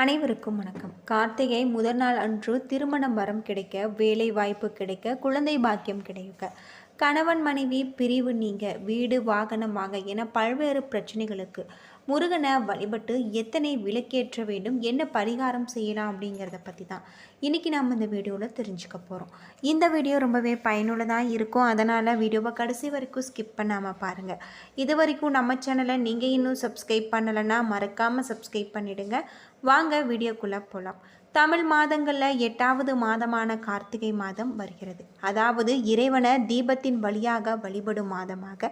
அனைவருக்கும் வணக்கம். கார்த்திகை முதல் நாள் அன்று திருமணம் வரம் கிடைக்க வேலை வாய்ப்பு கிடைக்க குழந்தை பாக்கியம் கிடைக்க. கணவன் மனைவி பிரிவு நீங்க வீடு வாகனம் வாங்க என பல்வேறு பிரச்சனைகளுக்கு முருகனை வழிபட்டு எத்தனை விளக்கேற்ற வேண்டும் என்ன பரிகாரம் செய்யலாம் அப்படிங்கிறத பற்றி தான் இன்றைக்கி நம்ம இந்த வீடியோவில் தெரிஞ்சுக்க போகிறோம் இந்த வீடியோ ரொம்பவே பயனுள்ளதாக இருக்கும். அதனால் வீடியோவை கடைசி வரைக்கும் ஸ்கிப் பண்ணாமல் பாருங்கள் இது வரைக்கும் நம்ம சேனலை நீங்கள் இன்னும் சப்ஸ்கிரைப் பண்ணலைன்னா மறக்காமல் சப்ஸ்கிரைப் பண்ணிவிடுங்க வாங்க வீடியோக்குள்ளே போகலாம் தமிழ் மாதங்களில் எட்டாவது மாதமான கார்த்திகை மாதம் வருகிறது. அதாவது இறைவனை தீபத்தின் வழியாக வழிபடும் மாதமாக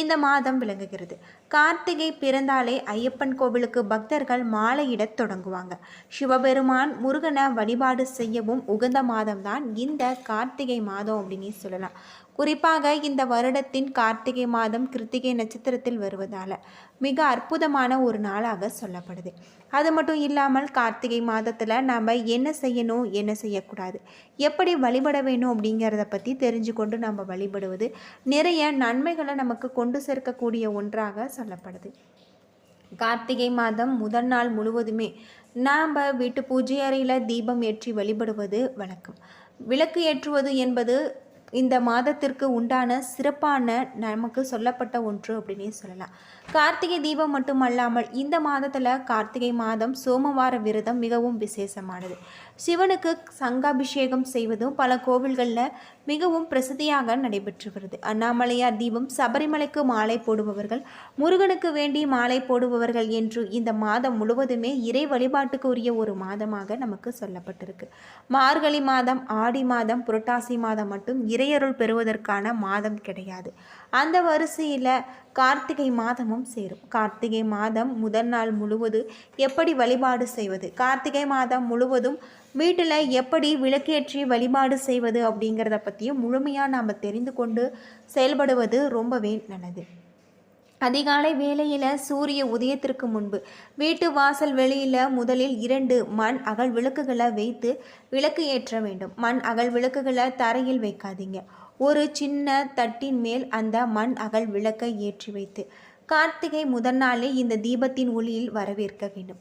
இந்த மாதம் விளங்குகிறது. கார்த்திகை பிறந்தாலே ஐயப்பன் கோவிலுக்கு பக்தர்கள் மாலையிடத் தொடங்குவாங்க. சிவபெருமான் முருகனை வழிபாடு செய்யவும் உகந்த மாதம்தான் இந்த கார்த்திகை மாதம் அப்படின்னு சொல்லலாம். குறிப்பாக இந்த வருடத்தின் கார்த்திகை மாதம் கிருத்திகை நட்சத்திரத்தில் வருவதால் மிக அற்புதமான ஒரு நாளாக சொல்லப்படுது. அது மட்டும் இல்லாமல் கார்த்திகை மாதத்தில் நம்ம என்ன செய்யணும் என்ன செய்யக்கூடாது எப்படி வழிபட வேணும் அப்படிங்கிறத பற்றி தெரிஞ்சு கொண்டு நம்ம வழிபடுவது நிறைய நன்மைகளை நமக்கு கொண்டு சேர்க்கக்கூடிய ஒன்றாக சொல்லப்படுது. கார்த்திகை மாதம் முதல் நாள் முழுவதுமே நாம் வீட்டு பூஜை அறையில் தீபம் ஏற்றி வழிபடுவது வழக்கம். விளக்கு ஏற்றுவது என்பது இந்த மாதத்திற்கு உண்டான சிறப்பான நமக்கு சொல்லப்பட்ட ஒன்று அப்படின்னே சொல்லலாம். கார்த்திகை தீபம் மட்டுமல்லாமல் இந்த மாதத்தில் கார்த்திகை மாதம் சோமவார விரதம் மிகவும் விசேஷமானது. சிவனுக்கு சங்காபிஷேகம் செய்வதும் பல கோவில்களில் மிகவும் பிரசித்தியாக நடைபெற்று வருது அண்ணாமலையார் தீபம் சபரிமலைக்கு மாலை போடுபவர்கள் முருகனுக்கு வேண்டி மாலை போடுபவர்கள் என்று இந்த மாதம் முழுவதுமே இறை வழிபாட்டுக்கு உரிய ஒரு மாதமாக நமக்கு சொல்லப்பட்டிருக்கு. மார்கழி மாதம் ஆடி மாதம் புரட்டாசி மாதம் மட்டும் இறையருள் பெறுவதற்கான மாதம் கிடையாது. அந்த வரிசையில் கார்த்திகை மாதமும் சேரும். கார்த்திகை மாதம் முதல் நாள் முழுவது எப்படி வழிபாடு செய்வது? கார்த்திகை மாதம் முழுவதும் வீட்டில் எப்படி விளக்கேற்றி வழிபாடு செய்வது அப்படிங்கிறத பற்றியும் முழுமையாக நாம் தெரிந்து கொண்டு செயல்படுவது ரொம்பவே நல்லது. அதிகாலை வேளையில் சூரிய உதயத்திற்கு முன்பு வீட்டு வாசல் வெளியில் முதலில் இரண்டு மண் அகல் விளக்குகளை வைத்து விளக்கு ஏற்ற வேண்டும். மண் அகல் விளக்குகளை தரையில் வைக்காதீங்க. ஒரு சின்ன தட்டின் மேல் அந்த மண் அகல் விளக்கை ஏற்றி வைத்து கார்த்திகை முதல் நாளே இந்த தீபத்தின் ஒளியில் வரவேற்க வேண்டும்.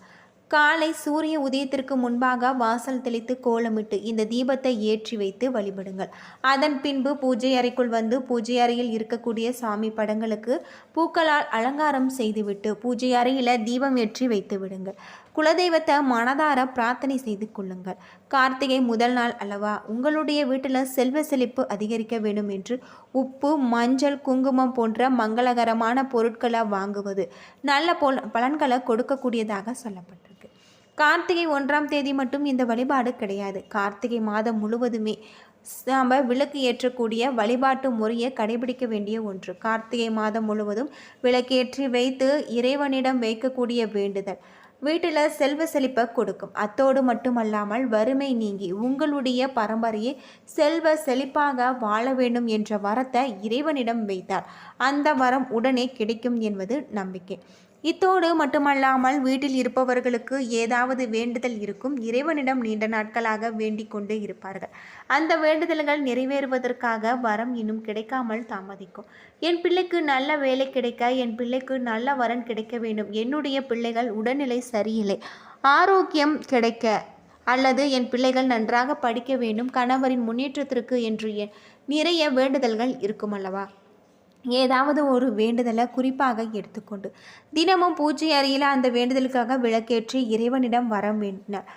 காலை சூரிய உதயத்திற்கு முன்பாக வாசல் தெளித்து கோலமிட்டு இந்த தீபத்தை ஏற்றி வைத்து வழிபடுங்கள். அதன் பின்பு பூஜை அறைக்குள் வந்து பூஜை அறையில் இருக்கக்கூடிய சாமி படங்களுக்கு பூக்களால் அலங்காரம் செய்துவிட்டு பூஜை அறையில் தீபம் ஏற்றி வைத்து விடுங்கள். குலதெய்வத்தை மனதார பிரார்த்தனை செய்து கொள்ளுங்கள். கார்த்திகை முதல் நாள் அல்லவா? உங்களுடைய வீட்டில் செல்வ செழிப்பு அதிகரிக்க வேண்டும் என்று உப்பு மஞ்சள் குங்குமம் போன்ற மங்களகரமான பொருட்களை வாங்குவது நல்ல பொல் பலன்களை கொடுக்கக்கூடியதாக சொல்லப்பட்டிருக்கு. கார்த்திகை ஒன்றாம் தேதி மட்டும் இந்த வழிபாடு கிடையாது. கார்த்திகை மாதம் முழுவதுமே நாம் விளக்கு ஏற்றக்கூடிய வழிபாட்டு முறையை கடைபிடிக்க வேண்டிய ஒன்று. கார்த்திகை மாதம் முழுவதும் விளக்கேற்றி வைத்து இறைவனிடம் வைக்கக்கூடிய வேண்டுதல். வீட்டில் செல்வ செழிப்பை கொடுக்கும். அத்தோடு மட்டுமல்லாமல் வறுமை நீங்கி உங்களுடைய பரம்பரையை செல்வ செழிப்பாக வாழ வேண்டும் என்ற வரத்தை இறைவனிடம் வைத்தார். அந்த வரம் உடனே கிடைக்கும் என்பது நம்பிக்கை. இத்தோடு மட்டுமல்லாமல் வீட்டில் இருப்பவர்களுக்கு ஏதாவது வேண்டுதல் இருக்கும் இறைவனிடம் நீண்ட நாட்களாக வேண்டிக் கொண்டு இருப்பார்கள். அந்த வேண்டுதல்கள் நிறைவேறுவதற்காக வரம் இன்னும் கிடைக்காமல் தாமதிக்கும். என் பிள்ளைக்கு நல்ல வேலை கிடைக்க என் பிள்ளைக்கு நல்ல வரன் கிடைக்க வேண்டும். என்னுடைய பிள்ளைகள் உடல்நிலை சரியில்லை. ஆரோக்கியம் கிடைக்க அல்லது என் பிள்ளைகள் நன்றாக படிக்க வேண்டும் கணவரின் முன்னேற்றத்திற்கு என்று நிறைய வேண்டுதல்கள் இருக்கும் அல்லவா? ஏதாவது ஒரு வேண்டுதலை குறிப்பாக எடுத்துக்கொண்டு தினமும் பூஜை அறையில் அந்த வேண்டுதலுக்காக விளக்கேற்றி இறைவனிடம் வர வேண்டினார்.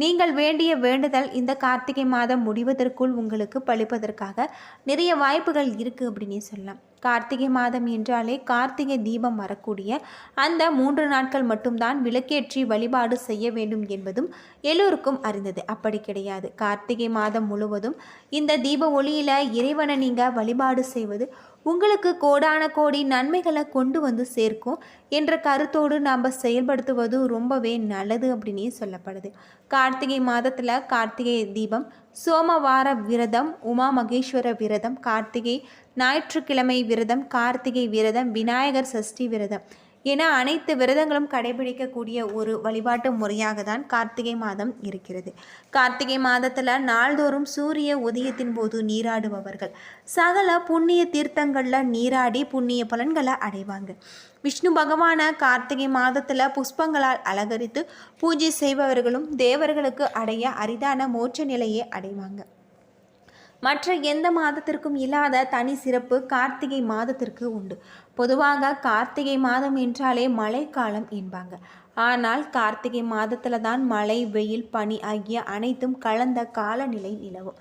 நீங்கள் வேண்டிய வேண்டுதல் இந்த கார்த்திகை மாதம் முடிவதற்குள் உங்களுக்கு பழிப்பதற்காக நிறைய வாய்ப்புகள் இருக்குது அப்படின்னே சொல்லலாம். கார்த்திகை மாதம் என்றாலே கார்த்திகை தீபம் வரக்கூடிய அந்த மூன்று நாட்கள் மட்டும்தான் விளக்கேற்றி வழிபாடு செய்ய வேண்டும் என்பதும் எல்லோருக்கும் அறிந்தது. அப்படி கிடையாது. கார்த்திகை மாதம் முழுவதும் இந்த தீப ஒளியில் இறைவனை நீங்கள் வழிபாடு செய்வது உங்களுக்கு கோடான கோடி நன்மைகளை கொண்டு வந்து சேர்க்கும் என்ற கருத்தோடு நாம் செயல்படுத்துவது ரொம்பவே நல்லது அப்படின்னே சொல்லப்படுது. கார்த்திகை மாதத்தில் கார்த்திகை தீபம் சோமவார விரதம் உமா மகேஸ்வர விரதம் கார்த்திகை ஞாயிற்றுக்கிழமை விரதம் கார்த்திகை விரதம் விநாயகர் சஷ்டி விரதம். என அனைத்து விரதங்களும் கடைபிடிக்கக்கூடிய ஒரு வழிபாட்டு முறையாக தான் கார்த்திகை மாதம் இருக்கிறது. கார்த்திகை மாதத்தில் நாள்தோறும் சூரிய உதயத்தின் போது நீராடுபவர்கள். சகல புண்ணிய தீர்த்தங்களில் நீராடி புண்ணிய பலன்களை அடைவாங்க. விஷ்ணு பகவானை கார்த்திகை மாதத்தில் புஷ்பங்களால் அலங்கரித்து பூஜை செய்பவர்களும் தேவர்களுக்கு அடைய அரிதான மோட்ச நிலையை அடைவாங்க. மற்ற எந்த மாதத்திற்கும் இல்லாத தனி சிறப்பு கார்த்திகை மாதத்திற்கு உண்டு. பொதுவாக கார்த்திகை மாதம் என்றாலே மழைக்காலம் என்பாங்க. ஆனால் கார்த்திகை மாதத்தில் தான் மழை வெயில் பனி ஆகிய அனைத்தும் கலந்த காலநிலை நிலவும்.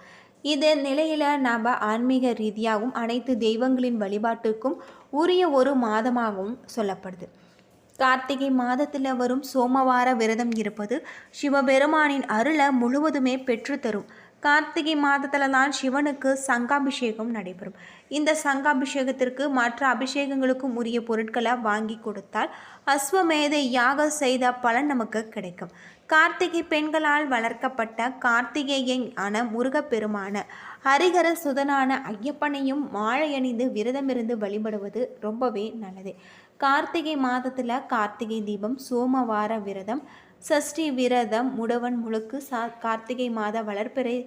இது நிலையில் நாம் ஆன்மீக ரீதியாகவும் அனைத்து தெய்வங்களின் வழிபாட்டுக்கும் உரிய ஒரு மாதமாகவும் சொல்லப்படுது. கார்த்திகை மாதத்தில் வரும் சோமவார விரதம் இருப்பது சிவபெருமானின் அருளை முழுவதுமே பெற்றுத்தரும். கார்த்திகை மாதத்தில் தான் சிவனுக்கு சங்காபிஷேகம் நடைபெறும். இந்த சங்காபிஷேகத்திற்கு மற்ற அபிஷேகங்களுக்கும் உரிய பொருட்களை வாங்கி கொடுத்தால் அஸ்வமேதை யாகம் செய்த பலன் நமக்கு கிடைக்கும். கார்த்திகை பெண்களால் வளர்க்கப்பட்ட கார்த்திகேயன் ஆன முருகப்பெருமான ஹரிகர சுதனான ஐயப்பனையும் மாழையணிந்து விரதமிருந்து வழிபடுவது ரொம்பவே நல்லது. கார்த்திகை மாதத்தில் கார்த்திகை தீபம் சோமவார விரதம் சஷ்டி விரதம் முடவன் முழுக்கு சா கார்த்திகை மாத வளர்ப்பிறை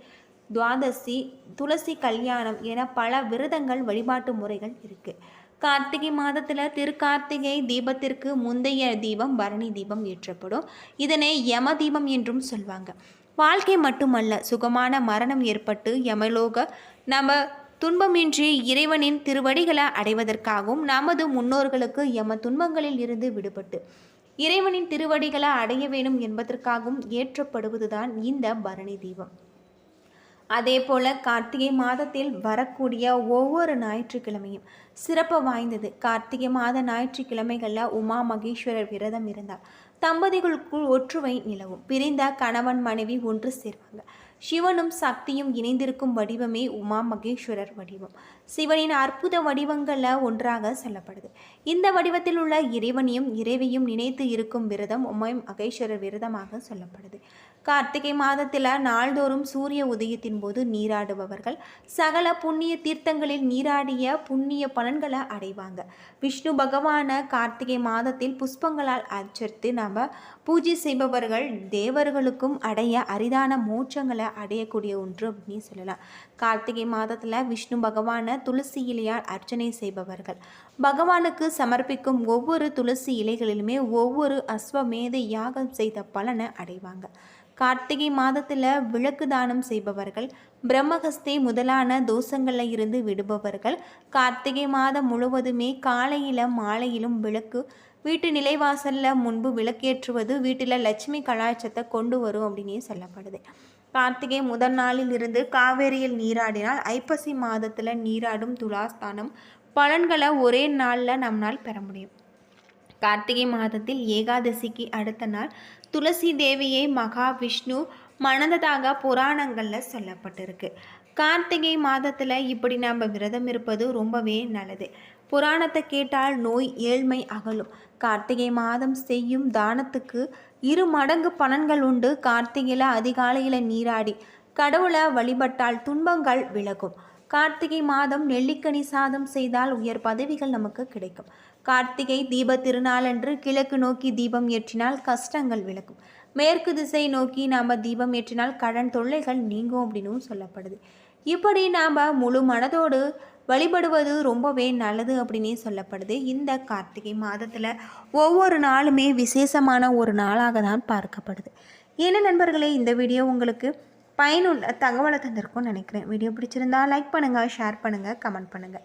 துவாதசி துளசி கல்யாணம் என பல விரதங்கள் வழிபாட்டு முறைகள் இருக்குது கார்த்திகை மாதத்தில் திருக்கார்த்திகை தீபத்திற்கு முந்தைய தீபம் பரணி தீபம் ஏற்றப்படும். இதனை யம தீபம் என்றும் சொல்வாங்க. வாழ்க்கை மட்டுமல்ல சுகமான மரணம் ஏற்பட்டு யமலோக நம்ம துன்பமின்றி இறைவனின் திருவடிகளை அடைவதற்காகவும் நமது முன்னோர்களுக்கு யம துன்பங்களில் இருந்து விடுபட்டு இறைவனின் திருவடிகளை அடைய வேண்டும் என்பதற்காகவும் ஏற்றப்படுவதுதான் இந்த பரணி தீபம். அதே போல கார்த்திகை மாதத்தில் வரக்கூடிய ஒவ்வொரு ஞாயிற்றுக்கிழமையும் சிறப்பு வாய்ந்தது. கார்த்திகை மாத ஞாயிற்றுக்கிழமைகளில் உமா மகேஸ்வரர் விரதம் இருந்தார். தம்பதிகளுக்குள் ஒற்றுமை நிலவும். பிரிந்த கணவன் மனைவி ஒன்று சேர்வாங்க. சிவனும் சக்தியும் இணைந்திருக்கும் வடிவமே உமா மகேஸ்வரர் வடிவம். சிவனின் அற்புத வடிவங்களில் ஒன்றாக சொல்லப்படுது. இந்த வடிவத்தில் உள்ள இறைவனையும் இறைவையும் நினைத்து இருக்கும் விரதம் உமா மகேஸ்வரர் விரதமாக சொல்லப்படுது. கார்த்திகை மாதத்தில் நாள்தோறும் சூரிய உதயத்தின் போது நீராடுபவர்கள். சகல புண்ணிய தீர்த்தங்களில் நீராடிய புண்ணிய பலன்களை அடைவாங்க. விஷ்ணு பகவான கார்த்திகை மாதத்தில் புஷ்பங்களால் அச்சரித்து நம்ம பூஜை செய்பவர்கள் தேவர்களுக்கும் அடைய அரிதான மோட்சங்களை அடையக்கூடிய ஒன்று அப்படின்னு சொல்லலாம். கார்த்திகை மாதத்தில் விஷ்ணு பகவானை துளசி இலையால் அர்ச்சனை செய்பவர்கள். பகவானுக்கு சமர்ப்பிக்கும் ஒவ்வொரு துளசி இலைகளிலுமே ஒவ்வொரு அஸ்வமேத யாகம் செய்த பலனை அடைவாங்க. கார்த்திகை மாதத்தில் விளக்கு தானம் செய்பவர்கள் பிரம்மஹஸ்தி முதலான தோஷங்களில் இருந்து விடுபவர்கள். கார்த்திகை மாதம் முழுவதுமே காலையில் மாலையிலும் விளக்கு வீட்டு நிலைவாசலில் முன்பு விளக்கேற்றுவது வீட்டில் லட்சுமி கலாச்சத்தை கொண்டு வரும் அப்படின்னே சொல்லப்படுது. கார்த்திகை முதல் நாளில் இருந்து காவேரியில் நீராடினால் ஐப்பசி மாதத்தில் நீராடும் துலாஸ்தானம். பலன்களை ஒரே நாளில் நம்மளால் பெற முடியும். கார்த்திகை மாதத்தில் ஏகாதசிக்கு அடுத்த நாள் துளசி தேவியை மகாவிஷ்ணு மணந்ததாக புராணங்களில் சொல்லப்பட்டிருக்கு. கார்த்திகை மாதத்தில் இப்படி நம்ம விரதம் இருப்பது ரொம்பவே நல்லது. புராணத்தை கேட்டால் நோய் ஏழ்மை அகலும். கார்த்திகை மாதம் செய்யும் தானத்துக்கு இரு மடங்கு பலன்கள் உண்டு. கார்த்திகையில் அதிகாலையில் நீராடி கடவுளை வழிபட்டால் துன்பங்கள் விலகும். கார்த்திகை மாதம் நெல்லிக்கனி சாதம் செய்தால் உயர் பதவிகள் நமக்கு கிடைக்கும். கார்த்திகை தீப திருநாளன்று கிழக்கு நோக்கி தீபம் ஏற்றினால் கஷ்டங்கள் விலகும். மேற்கு திசை நோக்கி நாம் தீபம் ஏற்றினால் கடன் தொல்லைகள் நீங்கும் அப்படின்னும் சொல்லப்படுது. இப்படி நாம் முழு மனதோடு வழிபடுவது ரொம்பவே நல்லது அப்படின்னே சொல்லப்படுது இந்த கார்த்திகை மாதத்தில். ஒவ்வொரு நாளுமே விசேஷமான ஒரு நாளாக தான் பார்க்கப்படுது. ஏன்னா நண்பர்களே இந்த வீடியோ உங்களுக்கு பயனுள்ள தகவலை தந்திருக்கும்னு நினைக்கிறேன். வீடியோ பிடிச்சிருந்தா லைக் பண்ணுங்கள் ஷேர் பண்ணுங்கள் கமெண்ட் பண்ணுங்கள்